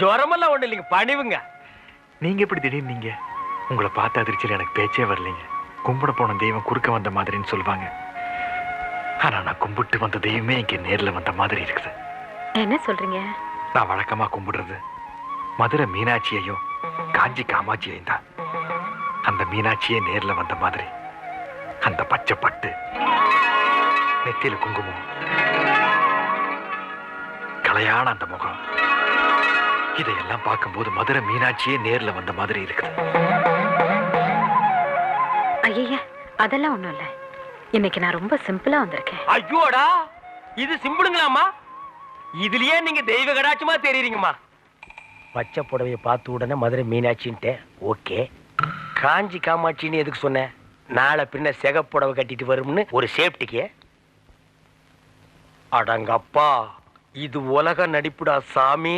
ஜுரமெல்லாம் ஒண்ணு இல்லைங்க பணிவுங்க. நீங்க எப்படி திடீர்னு நீங்க உங்களை பார்த்த அதிர்ச்சியில் எனக்கு பேச்சே வரலைங்க. கும்பிட போன தெய்வம் குறுக்க வந்த மாதிரின்னு சொல்லுவாங்க. ஆனா நான் கும்பிட்டு வந்த தெய்வமே இங்க நேர்ல வந்த மாதிரி இருக்குது. என்ன சொல்றீங்க? நான் வழக்கமா கும்பிடுறது மதுரை மீனாட்சியையும் காஞ்சி காமாட்சியையும் தான். அந்த மீனாட்சியே நேர்ல வந்த மாதிரி. அந்த பச்சை பட்டு நெத்தியில குங்குமம். கலையான அந்த முகம். இதையெல்லாம் பார்க்கும்போது மதுரை மீனாட்சியே நேர்ல வந்த மாதிரி இருக்குது ஐயா அதெல்லாம் ஒண்ணும் இல்ல. இன்னைக்கு நான் ரொம்ப சிம்பிளா வந்திருக்கேன். ஐயோடா இது சிம்பிளுங்களாம்மா? இதுலயே நீங்க தெய்வ கடாட்சமா தெரியுறீங்கம்மா பச்சை புடவைய பார்த்த உடனே மதுரை மீனாட்சின்ட்டேன் ஓகே. காஞ்சி காமாட்சின்னு எதுக்கு சொன்னேன் நாளை பின்ன சிகப்புடவை கட்டிட்டு வரும்னு ஒரு சேஃப்டிக்கு. அடங்கப்பா இது உலக நடிப்புடா சாமி.